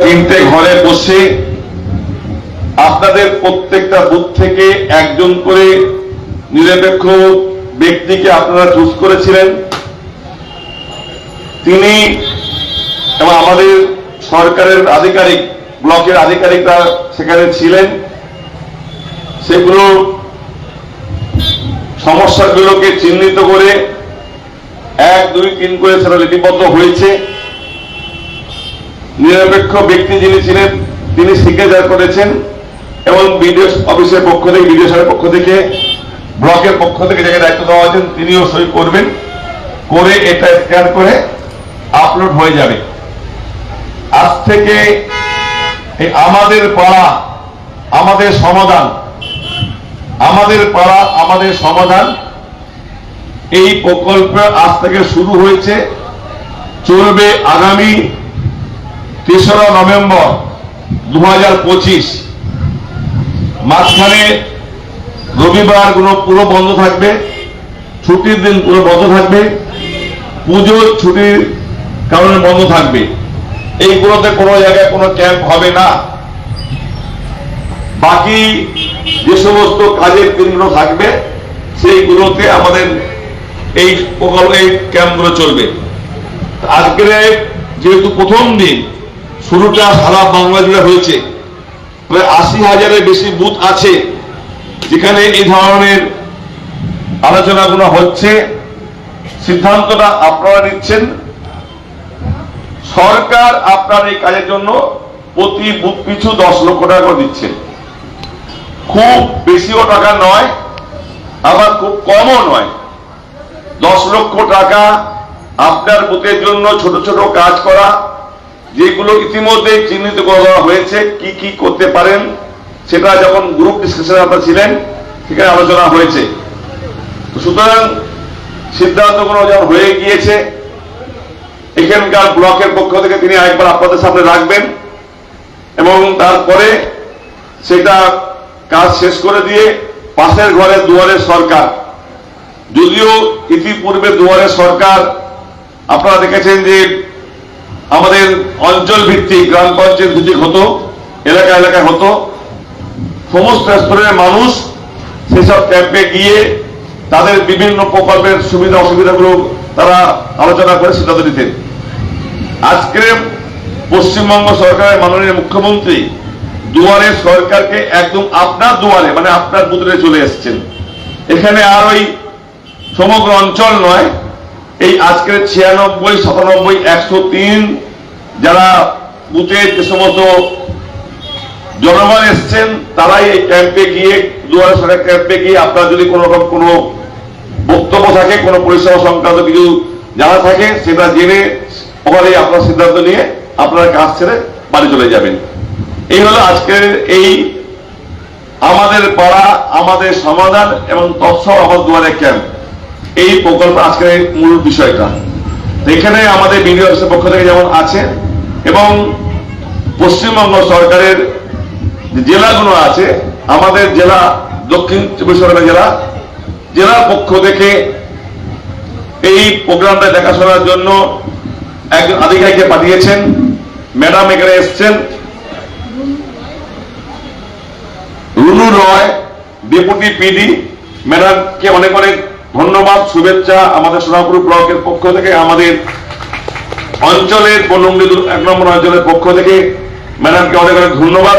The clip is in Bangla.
তিনটে ঘরে বসে আপনাদের প্রত্যেকটা বুথ থেকে একজন করে নিরপেক্ষ ব্যক্তিকে আপনারা চুজ করেছিলেন। তিনি এবং আমাদের সরকারের আধিকারিক, ব্লকের আধিকারিকরা সেখানে ছিলেন। সেগুলো সমস্যাগুলোকে চিহ্নিত করে এক, দুই, তিন করে সেটা লিপিবদ্ধ হয়েছে। নিরপেক্ষ ব্যক্তি যিনি ছিলেন, তিনি সিগনেচার করেছেন এবং বিডিও অফিসের পক্ষ থেকে, বিডিও সাহেবের পক্ষ থেকে, ব্লকের পক্ষ থেকে যাকে দায়িত্ব দেওয়া আছেন তিনিও সই করবেন। করে এটা স্ক্যান করে আপলোড হয়ে যাবে। আজ থেকে আমাদের পাড়া, আমাদের সমাধান, আমাদের পাড়া, আমাদের সমাধান, এই প্রকল্প আজ থেকে শুরু হয়েছে। চলবে আগামী তেসরা নভেম্বর দু হাজার পঁচিশ। মাঝখানে রবিবারগুলো পুরো বন্ধ থাকবে, ছুটির দিন পুরো বন্ধ থাকবে, পুজোর ছুটির কারণে বন্ধ থাকবে। এইগুলোতে কোনো জায়গায় কোনো ক্যাম্প হবে না। বাকি যে সমস্ত কাজের দিনগুলো থাকবে, সেইগুলোতে আমাদের এই প্রকল্প এই ক্যাম্পগুলো চলবে। আজকের যেহেতু প্রথম দিন শুরুটা সারা বাংলা জুড়ে হয়েছে। প্রায় আশি হাজারের বেশি বুথ আছে যেখানে এই ধরনের আলোচনাগুলো হচ্ছে। সিদ্ধান্তটা আপনারা নিচ্ছেন। সরকার আপনার এই কাজের জন্য প্রতি বুথ পিছু দশ লক্ষ টাকা দিচ্ছে। খুব বেশিও টাকা নয়, আবার খুব কমও নয়। দশ লক্ষ টাকা আপনার বুথের জন্য ছোট ছোট কাজ করা যেগুলো ইতিমধ্যে চিহ্নিত করা হয়েছে, কি কি করতে পারেন, সেটা যখন গ্রুপ ডিসকাশনে আপনারা ছিলেন, সেখানে আলোচনা হয়েছে। সুতরাং সিদ্ধান্তগুলো যখন হয়ে গিয়েছে, এখানকার ব্লকের পক্ষ থেকে তিনি একবার আপনাদের সামনে রাখবেন এবং তারপরে সেটা কাজ শেষ করে দিয়ে পাশের ঘরে দুয়ারে সরকার। যদিও ইতিপূর্বে দুয়ারে সরকার, আপনারা দেখেছেন যে আমাদের অঞ্চল ভিত্তিক, গ্রাম পঞ্চায়েত ভিত্তিক হতো, এলাকা এলাকায় হতো, সমস্ত স্তরের মানুষ সেসব ক্যাম্পে গিয়ে তাদের বিভিন্ন প্রকল্পের সুবিধা, অসুবিধাগুলো তারা আলোচনা করে সিদ্ধান্ত নিতেন। আজকে পশ্চিমবঙ্গ সরকারের মাননীয় মুখ্যমন্ত্রী দুয়ারে সরকারকে একদম আপনার দুয়ারে মানে আপনার বুথে চলে এসেছেন। এখানে আর ওই সমগ্র অঞ্চল নয় এই আজকের ছিয়ানব্বই, সাতানব্বই, একশো তিন যারা বুথে যে সমস্ত জনগণ এসছেন, তারাই এই ক্যাম্পে গিয়ে, দুয়ারে সরকার ক্যাম্পে গিয়ে আপনার যদি কোনো রকম কোনো বক্তব্য থাকে, কোনো পরিষেবা সংক্রান্ত কিছু জানা থাকে, সেটা জেনে ওখানে আপনার সিদ্ধান্ত নিয়ে আপনার কাজ ছেড়ে বাড়ি চলে যাবেন। এই হলো আজকের এই আমাদের পাড়া, আমাদের সমাধান এবং তৎসব আমার দুয়ারে ক্যাম্প এই প্রকল্প আজকের মূল বিষয়টা। এখানে আমাদের বিডিও অফিসের পক্ষ থেকে যেমন আছে, এবং পশ্চিমবঙ্গ সরকারের জেলাগুলো আছে, আমাদের জেলা, দক্ষিণ চব্বিশ পরগনা জেলা, জেলার পক্ষ থেকে এই প্রোগ্রামটা দেখাশোনার জন্য একজন আধিকারিককে পাঠিয়েছেন, ম্যাডাম এখানে এসছেন। রুনু রয়, ডেপুটি পিডি, ম্যাডামকে অনেক অনেক ধন্যবাদ, শুভেচ্ছা আমাদের সোনাপুর ব্লকের পক্ষ থেকে, আমাদের অঞ্চলের বনমন্ডিত এক নম্বর অঞ্চলের পক্ষ থেকে। ম্যাডামকে অনেক অনেক ধন্যবাদ।